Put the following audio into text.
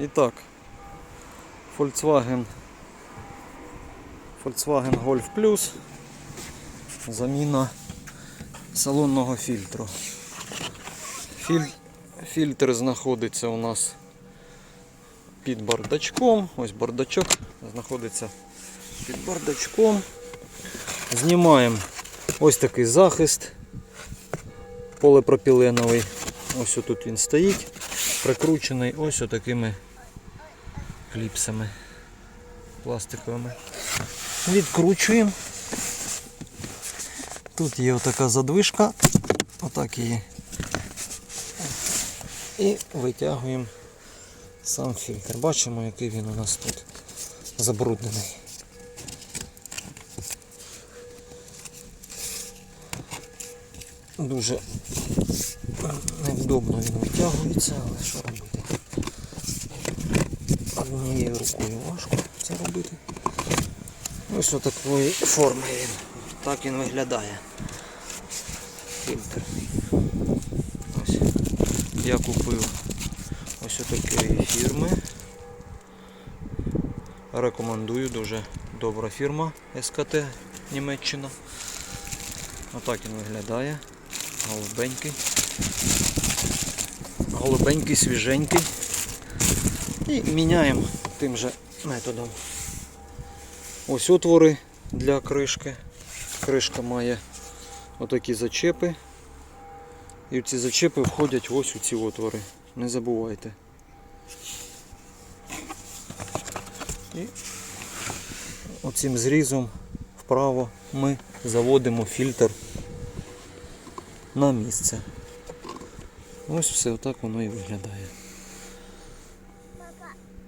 І так, Volkswagen Volkswagen Golf Plus. Заміна салонного фільтру. Філь... Фільтр знаходиться у нас під бардачком. Ось бардачок знаходиться під бардачком. Знімаємо ось такий захист полипропіленовий. Ось тут він стоїть, прикручений ось отакими кліпсами пластиковими. Відкручуємо. Тут є отака задвижка, отак її. І витягуємо сам фільтр. Бачимо, який він у нас тут забруднений. Дуже невдобно він витягується, але що робити? Однією рукою важко це робити. Ось отакої форми він. Так він виглядає. Фільтр. Ось. Я купив ось отакої фірми. Рекомендую, дуже добра фірма СКТ Німеччина. Отак він виглядає. Голубенький. Голубенький, свіженький. І міняємо тим же методом. Ось отвори для кришки. Кришка має отакі зачепи. І в ці зачепи входять ось у ці отвори. Не забувайте. І оцим зрізом вправо ми заводимо фільтр на місце. Ось все отак воно і виглядає.